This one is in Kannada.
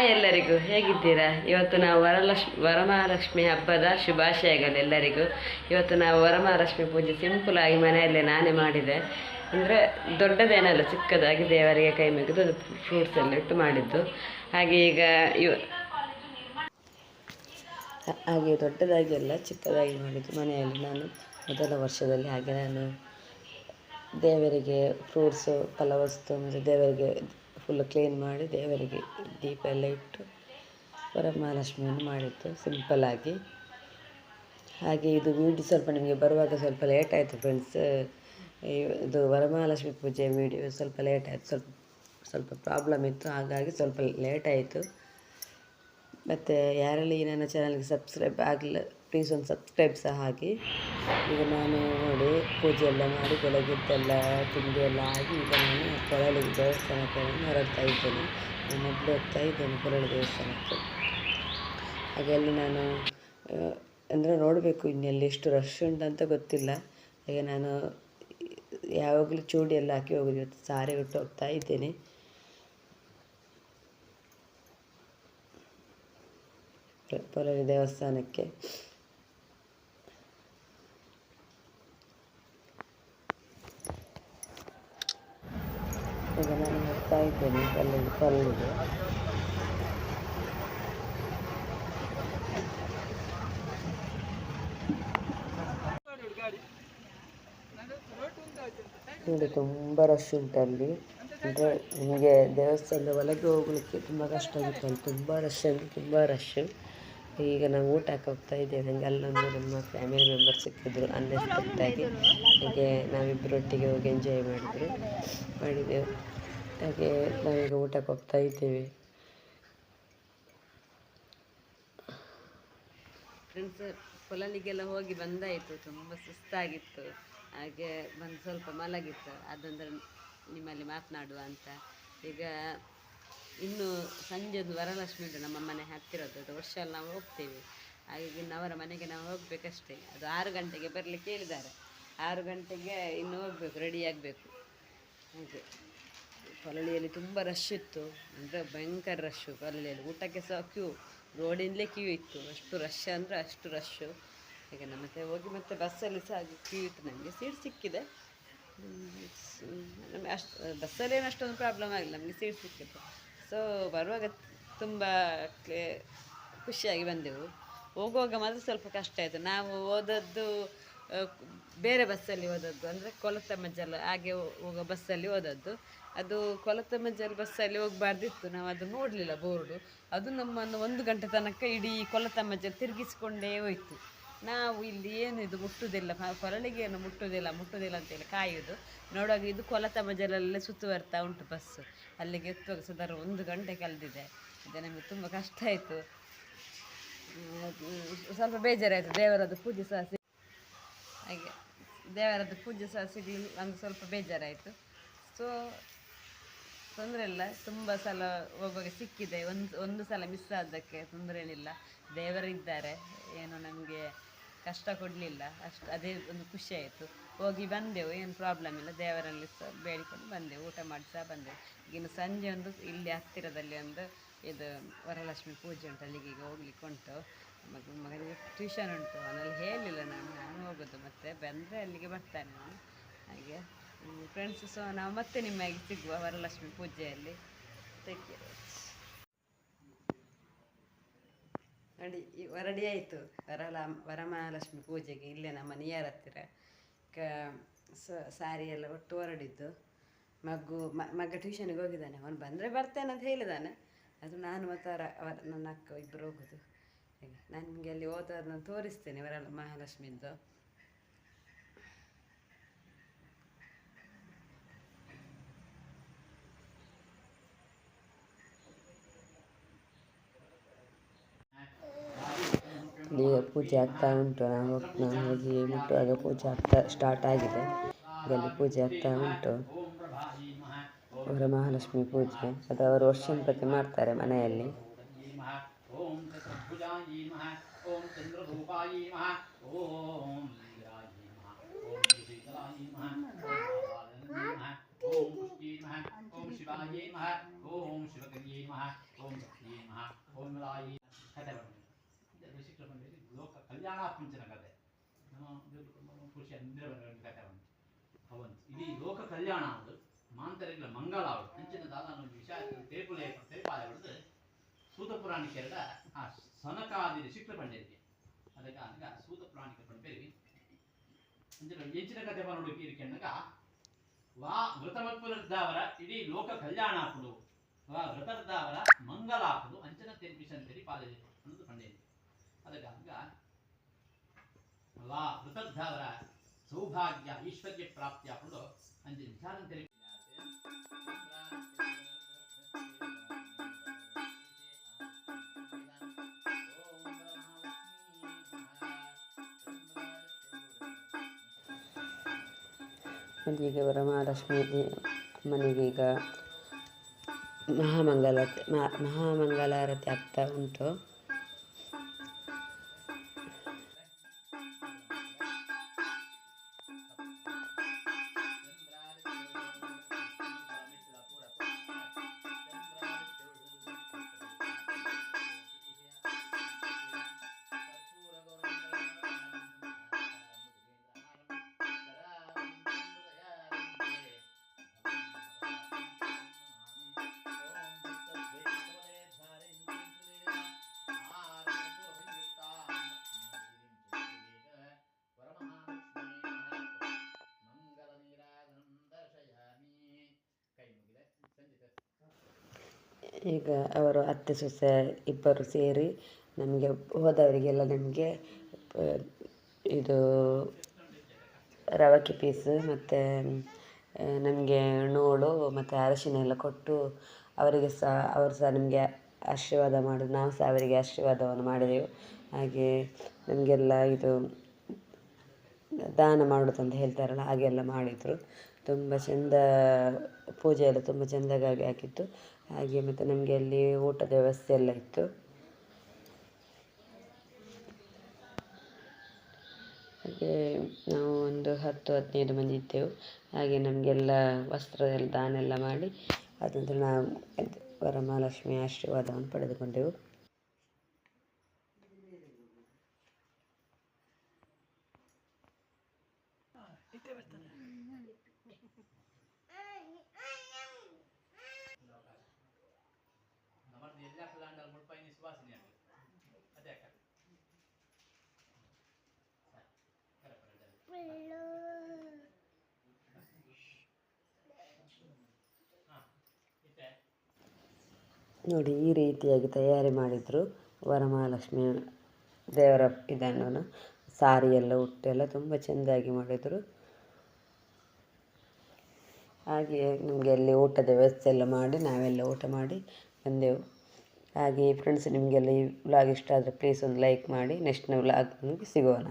ಹಾಯ್ ಎಲ್ಲರಿಗೂ, ಹೇಗಿದ್ದೀರಾ? ಇವತ್ತು ನಾವು ವರಲಕ್ಷ್ಮಿ ವರಮಹಾಲಕ್ಷ್ಮಿ ಹಬ್ಬದ ಶುಭಾಶಯಗಳು ಎಲ್ಲರಿಗೂ ಇವತ್ತು ನಾವು ವರಮಹಾಲಕ್ಷ್ಮಿ ಪೂಜೆ ಸಿಂಪಲ್ ಆಗಿ ಮನೆಯಲ್ಲೇ ನಾನೇ ಮಾಡಿದೆ. ಅಂದರೆ ದೊಡ್ಡದೇನಲ್ಲ, ಚಿಕ್ಕದಾಗಿ ದೇವರಿಗೆ ಕೈ ಮುಗಿದು ಫ್ರೂಟ್ಸ್ ಎಲ್ಲ ಇಟ್ಟು ಮಾಡಿದ್ದು. ಹಾಗೆ ಈಗ ಇವ, ಹಾಗೆ ದೊಡ್ಡದಾಗಿ ಎಲ್ಲ ಚಿಕ್ಕದಾಗಿ ಮಾಡಿದ್ದು ಮನೆಯಲ್ಲಿ ನಾನು. ಮೊದಲ ವರ್ಷದಲ್ಲಿ ಹಾಗೆ ನಾನು ದೇವರಿಗೆ ಫ್ರೂಟ್ಸು ಫಲವಸ್ತು ಮತ್ತು ದೇವರಿಗೆ ಫುಲ್ ಕ್ಲೀನ್ ಮಾಡಿ ದೇವರಿಗೆ ದೀಪ ಎಲ್ಲ ಇಟ್ಟು ವರಮಹಾಲಕ್ಷ್ಮಿಯನ್ನು ಮಾಡಿದ್ದು ಸಿಂಪಲ್ಲಾಗಿ ಹಾಗೆ ಇದು ವೀಡಿಯೋ ಸ್ವಲ್ಪ ನಿಮಗೆ ಬರುವಾಗ ಸ್ವಲ್ಪ ಲೇಟ್ ಆಯಿತು ಫ್ರೆಂಡ್ಸ್ ಇದು ವರಮಹಾಲಕ್ಷ್ಮಿ ಪೂಜೆ ವೀಡಿಯೋ ಸ್ವಲ್ಪ ಲೇಟ್ ಆಯಿತು. ಸ್ವಲ್ಪ ಸ್ವಲ್ಪ ಪ್ರಾಬ್ಲಮ್ ಇತ್ತು, ಹಾಗಾಗಿ ಸ್ವಲ್ಪ ಲೇಟ್ ಆಯಿತು. ಮತ್ತು ಯಾರಲ್ಲಿ ನನ್ನ ಚಾನಲ್ಗೆ ಸಬ್ಸ್ಕ್ರೈಬ್ ಆಗಲಿಲ್ಲ ಪ್ಲೀಸ್ ಒಂದು ಸಬ್ಸ್ಕ್ರೈಬ್ ಸಹ ಹಾಕಿ. ಈಗ ನಾನು ನೋಡಿ ಪೂಜೆ ಎಲ್ಲ ಮಾಡಿ ಬೆಳಗ್ಗೆದ್ದೆಲ್ಲ ತಿಂಡಿ ಎಲ್ಲ ಆಗಿ ಈಗ ನಾನು ಕೊರಳಿಗೆ ದೇವಸ್ಥಾನಕ್ಕೆ ಹೊರಡ್ತಾ ಇದ್ದೇನೆ. ನಾನು ಮೊದಲು ಹೋಗ್ತಾ ಇದ್ದೇನೆ ಕೊರಳಿ ದೇವಸ್ಥಾನಕ್ಕೆ. ಹಾಗೆ ಅಲ್ಲಿ ನಾನು ಅಂದರೆ ನೋಡಬೇಕು ಇನ್ನೆಲ್ಲಿ ಎಷ್ಟು ರಶ್ ಉಂಟಂತ ಗೊತ್ತಿಲ್ಲ. ಹಾಗೆ ನಾನು ಯಾವಾಗಲೂ ಚೂಡಿ ಎಲ್ಲ ಹಾಕಿ ಹೋಗೋದು. ಇವತ್ತು ಸಾರಿ ಬಿಟ್ಟು ಹೋಗ್ತಾ ಇದ್ದೇನೆ. ಕೊರಳಿ ದೇವಸ್ಥಾನಕ್ಕೆ ಈಗ ನಾನು ಇದ್ದೇನೆ ಕಲ್ಲಿಗೆ ಕಲ್ಲಿಗೆ ನೋಡಿ, ತುಂಬ ರಶ್ ಉಂಟಲ್ಲಿ ಅಂದರೆ ನಿಮಗೆ ದೇವಸ್ಥಾನದ ಒಳಗೆ ಹೋಗ್ಲಿಕ್ಕೆ ತುಂಬ ಕಷ್ಟ ಆಗುತ್ತೆ ಅಲ್ಲಿ. ತುಂಬ ರಶ್ ಅಂದರೆ ತುಂಬ ರಶ್ ಈಗ ನಾವು ಊಟಕ್ಕೆ ಹೋಗ್ತಾ ಇದ್ದೇವೆ. ನನಗೆ ಅಲ್ಲೊಂದು ನಮ್ಮ ಫ್ಯಾಮಿಲಿ ಮೆಂಬರ್ ಸಿಕ್ಕಿದ್ರು ಅನ್ಎಕ್ಸ್ಪೆಕ್ಟಾಗಿ ಹಾಗೆ ನಾವಿಬ್ಬರೊಟ್ಟಿಗೆ ಹೋಗಿ ಎಂಜಾಯ್ ಮಾಡಿದ್ರು ಮಾಡಿದೆವು. ಹಾಗೆ ನಾವೀಗ ಊಟಕ್ಕೆ ಹೋಗ್ತಾ ಇದ್ದೇವೆ. ಫ್ರೆಂಡ್ಸ್ ಕೊಲನಿಗೆಲ್ಲ ಹೋಗಿ ಬಂದಾಯಿತು, ತುಂಬ ಸುಸ್ತಾಗಿತ್ತು. ಹಾಗೆ ಬಂದು ಸ್ವಲ್ಪ ಮಲಗಿತ್ತು. ಅದಂದ್ರೆ ನಿಮ್ಮಲ್ಲಿ ಮಾತನಾಡುವ ಅಂತ. ಈಗ ಇನ್ನು ಸಂಜೆ ಒಂದು ವರಲಕ್ಷ್ಮಿ ಉಂಟು ನಮ್ಮ ಮನೆ ಹತ್ತಿರದ್ದು. ಅದು ವರ್ಷ ನಾವು ಹೋಗ್ತೇವೆ. ಹಾಗೆ ಇನ್ನು ಅವರ ಮನೆಗೆ ನಾವು ಹೋಗಬೇಕಷ್ಟೇ. ಅದು ಆರು ಗಂಟೆಗೆ ಬರಲಿಕ್ಕೆ ಹೇಳಿದ್ದಾರೆ. ಆರು ಗಂಟೆಗೆ ಇನ್ನು ಹೋಗ್ಬೇಕು ರೆಡಿ ಆಗಬೇಕು. ಹಾಗೆ. ಕೊಲಳಿಯಲ್ಲಿ ತುಂಬ ರಶ್ ಇತ್ತು. ಅಂದರೆ ಭಯಂಕರ ರಶ್ಶು ಕೊಲಳಿಯಲ್ಲಿ ಊಟಕ್ಕೆ ಸಹ ಕ್ಯೂ ರೋಡಿಂದಲೇ ಕ್ಯೂ ಇತ್ತು. ಅಷ್ಟು ರಶ್ ಅಂದರೆ ಅಷ್ಟು ರಶ್ಶು ಈಗ ನಮ್ಮ ಮತ್ತೆ ಹೋಗಿ ಮತ್ತೆ ಬಸ್ಸಲ್ಲಿ ಸಹ ಹಾಗೆ ಕ್ಯೂ ಇತ್ತು. ನನಗೆ ಸೀಟ್ ಸಿಕ್ಕಿದೆ. ನಮಗೆ ಅಷ್ಟು ಬಸ್ಸಲ್ಲೇನು ಅಷ್ಟೊಂದು ಪ್ರಾಬ್ಲಮ್ ಆಗಿಲ್ಲ ನಮಗೆ ಸೀಟ್ ಸಿಕ್ಕಿತ್ತು. ಸೊ ಬರುವಾಗ ತುಂಬ ಖುಷಿಯಾಗಿ ಬಂದೆವು. ಹೋಗುವಾಗ ಮಾತ್ರ ಸ್ವಲ್ಪ ಕಷ್ಟ ಆಯಿತು. ನಾವು ಹೋದದ್ದು ಬೇರೆ ಬಸ್ಸಲ್ಲಿ ಹೋದದ್ದು. ಅಂದರೆ ಕೊಲತಮಜ್ಜಲ್ ಹಾಗೆ ಹೋಗೋ ಬಸ್ಸಲ್ಲಿ ಹೋದದ್ದು. ಅದು ಕೊಲತಮಜ್ಜಲ್ ಬಸ್ಸಲ್ಲಿ ಹೋಗಬಾರ್ದಿತ್ತು, ನಾವು ಅದು ನೋಡಲಿಲ್ಲ ಬೋರ್ಡು. ಅದು ನಮ್ಮನ್ನು ಒಂದು ಗಂಟೆ ತನಕ ಇಡೀ ಕೊಲತಮಜ್ಜಲ್ ತಿರುಗಿಸಿಕೊಂಡೇ ಹೋಯ್ತು. ನಾವು ಇಲ್ಲಿ ಏನು ಇದು ಮುಟ್ಟುವುದಿಲ್ಲ ಕೊರಳಿಗೆ ಏನು ಮುಟ್ಟುವುದಿಲ್ಲ ಮುಟ್ಟುವುದಿಲ್ಲ ಅಂತೇಳಿ ಕಾಯೋದು. ನೋಡುವಾಗ ಇದು ಕೊಲತಮಜಲಲ್ಲೇ ಸುತ್ತುವರ್ತಾ ಉಂಟು ಬಸ್ಸು ಅಲ್ಲಿಗೆ ಎತ್ತುವಾಗ ಸುಧಾರ ಒಂದು ಗಂಟೆ ಕಲ್ದಿದೆ ಅದೇ ನಮಗೆ ತುಂಬ ಕಷ್ಟ ಆಯಿತು. ಸ್ವಲ್ಪ ಬೇಜಾರಾಯಿತು, ದೇವರದ್ದು ಪೂಜೆ ಸಹ ಹಾಗೆ, ದೇವರದ್ದು ಪೂಜೆ ಸಹ ಸಿಗಲಿ ಸ್ವಲ್ಪ ಬೇಜಾರಾಯಿತು. ಸೊ ತೊಂದರೆ ಇಲ್ಲ. ತುಂಬ ಸಲ ಹೋಗುವಾಗ ಸಿಕ್ಕಿದೆ. ಒಂದು ಒಂದು ಸಲ ಮಿಸ್ ಆದಕ್ಕೆ ತೊಂದರೆ ಏನಿಲ್ಲ. ದೇವರಿದ್ದಾರೆ. ಏನು ನಮಗೆ ಕಷ್ಟ ಕೊಡಲಿಲ್ಲ. ಅಷ್ಟು, ಅದೇ ಒಂದು ಖುಷಿ ಆಯಿತು. ಹೋಗಿ ಬಂದೆವು. ಏನು ಪ್ರಾಬ್ಲಮ್ ಇಲ್ಲ. ದೇವರಲ್ಲಿ ಸಹ ಬೇಡಿಕೊಂಡು ಬಂದೆವು. ಊಟ ಮಾಡಿ ಸಹ ಬಂದೆವು. ಈಗಿನ ಸಂಜೆ ಒಂದು ಇಲ್ಲಿ ಹತ್ತಿರದಲ್ಲಿ ಒಂದು ಇದು ವರಲಕ್ಷ್ಮಿ ಪೂಜೆ ಉಂಟು. ಅಲ್ಲಿಗೆ ಈಗ ಹೋಗ್ಲಿಕ್ಕೆ ಉಂಟು. ಮಗ, ಮಗನಿಗೆ ಟ್ಯೂಷನ್ ಉಂಟು. ಅವನಲ್ಲಿ ಹೇಳಿಲ್ಲ ನಾನು. ನಾನು ಹೋಗೋದು. ಮತ್ತೆ ಬಂದರೆ ಅಲ್ಲಿಗೆ ಬರ್ತಾನೆ ನಾನು ಹಾಗೆ ಫ್ರೆಂಡ್ಸ್ ಸೊ ನಾವು ಮತ್ತೆ ನಿಮಗೆ ಸಿಗುವ ವರಲಕ್ಷ್ಮಿ ಪೂಜೆಯಲ್ಲಿ. ಕೇರ್ ನೋಡಿ ವರಡಿ ಆಯಿತು. ವರಲ, ವರಮಹಾಲಕ್ಷ್ಮಿ ಪೂಜೆಗೆ ಇಲ್ಲೇ ನಮ್ಮ ನಿಯರ್ ಹತ್ತಿರ. ಕ ಸಾರಿ ಎಲ್ಲ ಒಟ್ಟು ಹೊರಡಿದ್ದು. ಮಗು ಮಗ ಟ್ಯೂಷನ್ಗೆ ಹೋಗಿದ್ದಾನೆ. ಅವನು ಬಂದರೆ ಬರ್ತೇನೆ ಅಂತ ಹೇಳಿದ್ದಾನೆ ಅದು ನಾನು ಮತ್ತು ಅವರ ನನ್ನ ಅಕ್ಕ ಇಬ್ಬರು ಹೋಗೋದು. ಈಗ ನಾನು ನಿಮಗೆ ಅಲ್ಲಿ ಹೋದವ್ರನ್ನ ತೋರಿಸ್ತೇನೆ ವರ ಮಹಾಲಕ್ಷ್ಮಿದ್ದು ಇಲ್ಲಿ ಪೂಜೆ ಆಗ್ತಾ ಉಂಟು. ನಾವು ನಾವು ಹೋಗಿ ಮುಟ್ಟುವಾಗ ಪೂಜೆ ಆಗ್ತಾ ಸ್ಟಾರ್ಟ್ ಆಗಿದೆ. ಇದರಲ್ಲಿ ಪೂಜೆ ಆಗ್ತಾ ಉಂಟು. ಅವರ ಮಹಾಲಕ್ಷ್ಮಿ ಪೂಜೆ. ಅದು ಅವರು ವರ್ಷದ ಪ್ರತಿ ಮಾಡ್ತಾರೆ ಮನೆಯಲ್ಲಿ. ಓಂ ಶಿವಾಯೇ ಓಂ ಶಿವಕರಿಯೇ ಓಂ ಕಲ್ಯಾಣ ಕಥೆ ನಮ್ಮ ಖುಷಿ ಅಂದ್ರೆ ಕಥೆ ಅವಂತು ಇಡೀ ಲೋಕ ಕಲ್ಯಾಣ ಅದು ಮಾಂತರಿಗಳ ಮಂಗಳ ಅವಳು ಅಂಚಿನ ದಾದಾನು ವಿಷಯ ತೇಪುಲೆ ತೇಪಾಲೆ ಹೊಡೆದು ಸೂತ ಪುರಾಣಿಕೆರಡ ಆ ಸನಕಾದಿ ಶಿಕ್ಷ ಪಂಡಿಗೆ ಅದಕ್ಕೆ ಅದಕ್ಕೆ ಸೂತ ಪುರಾಣಿಕ ಪಂಡಿತರಿ ಅಂಚಿನ ಎಂಚಿನ ಕಥೆ ಕೀರಿಕೆ ಇರಿಕೆಂಡಾಗ ವಾ ವೃತಮತ್ಪುರದ್ದಾವರ ಇಡೀ ಲೋಕ ಕಲ್ಯಾಣ ಹಾಕುದು ವಾ ವೃತರದ್ದಾವರ ಮಂಗಲ ಹಾಕುದು ಅಂಚನ ತೆರಿಪಿಸನ್ ಪಾಲೆ ಅನ್ನೋದು ಅದಕ್ಕೆ ಅದಕ್ಕೆ ವಾ ವೃತದ್ದಾವರ ಸೌಭಾಗ್ಯ ಐಶ್ವರ್ಯ ಪ್ರಾಪ್ತಿ ಆಪುಡು ಅಂಚಿನ ವಿಚಾರ ತೆರಿ ಈಗ ವರಮಹಾಲಕ್ಷ್ಮಿ ದೇ- ಅಮ್ಮನಿಗೆ ಈಗ ಮಹಾಮಂಗಲ ಮಹಾ- ಮಹಾಮಂಗಳಾರತಿ ಆಗ್ತಾ ಉಂಟು ಈಗ ಅವರು ಅತ್ತೆ, ಸೊಸೆ ಇಬ್ಬರು ಸೇರಿ ನಮಗೆ ಹೋದವರಿಗೆಲ್ಲ ನಮಗೆ ಇದು ರವಕೆ ಪೀಸ್ ಮತ್ತು ನಮಗೆ ನೋಳು ಮತ್ತು ಅರಶಿನ ಎಲ್ಲ ಕೊಟ್ಟು ಅವರಿಗೆ ಸಹ, ಅವರು ಸಹ ನಮಗೆ ಆಶೀರ್ವಾದ ಮಾಡೋದು ನಾವು ಸಹ ಅವರಿಗೆ ಆಶೀರ್ವಾದವನ್ನು ಮಾಡಿದೆವು. ಹಾಗೆ ನಮಗೆಲ್ಲ ಇದು ದಾನ ಮಾಡೋದಂತ ಹೇಳ್ತಾರಲ್ಲ, ಹಾಗೆಲ್ಲ ಮಾಡಿದರು. ತುಂಬ ಚೆಂದ, ಪೂಜೆ ಎಲ್ಲ ತುಂಬ ಚೆಂದಗಾಗಿ ಆಗಿತ್ತು ಹಾಗೆ ಮತ್ತು ನಮಗೆ ಅಲ್ಲಿ ಊಟದ ವ್ಯವಸ್ಥೆ ಎಲ್ಲ ಇತ್ತು. ಹಾಗೆ ನಾವು ಒಂದು ಹತ್ತು ಹದಿನೈದು ಮಂದಿ ಇದ್ದೆವು. ಹಾಗೆ ನಮಗೆಲ್ಲ ವಸ್ತ್ರ ಎಲ್ಲ ದಾನ ಎಲ್ಲ ಮಾಡಿ ಅದಂತರ ನಾವು ವರಮಹಾಲಕ್ಷ್ಮಿ ಆಶೀರ್ವಾದವನ್ನು ಪಡೆದುಕೊಂಡೆವು. ಎಲ್ಲ ಸುವಾಸನೆ ಆಗಲಿ ನೋಡಿ, ಈ ರೀತಿಯಾಗಿ ತಯಾರಿ ಮಾಡಿದರು ವರಮಹಾಲಕ್ಷ್ಮಿ ದೇವರ ಇದನ್ನು ಸಾರಿ ಎಲ್ಲ ಉಟ್ಟೆಲ್ಲ ತುಂಬ ಚೆಂದಾಗಿ ಮಾಡಿದರು. ಹಾಗೆಯೇ ನಮಗೆ ಅಲ್ಲಿ ಊಟದ ವ್ಯವಸ್ಥೆ ಎಲ್ಲ ಮಾಡಿ, ನಾವೆಲ್ಲ ಊಟ ಮಾಡಿ ಬಂದೆವು ಹಾಗೆ ಫ್ರೆಂಡ್ಸ್ ನಿಮಗೆಲ್ಲ ಈ ವ್ಲಾಗ್ ಇಷ್ಟ ಆದರೆ ಪ್ಲೀಸ್ ಒಂದು ಲೈಕ್ ಮಾಡಿ ನೆಕ್ಸ್ಟ್ ನಾವು ವ್ಲಾಗ್ ಸಿಗೋಣ.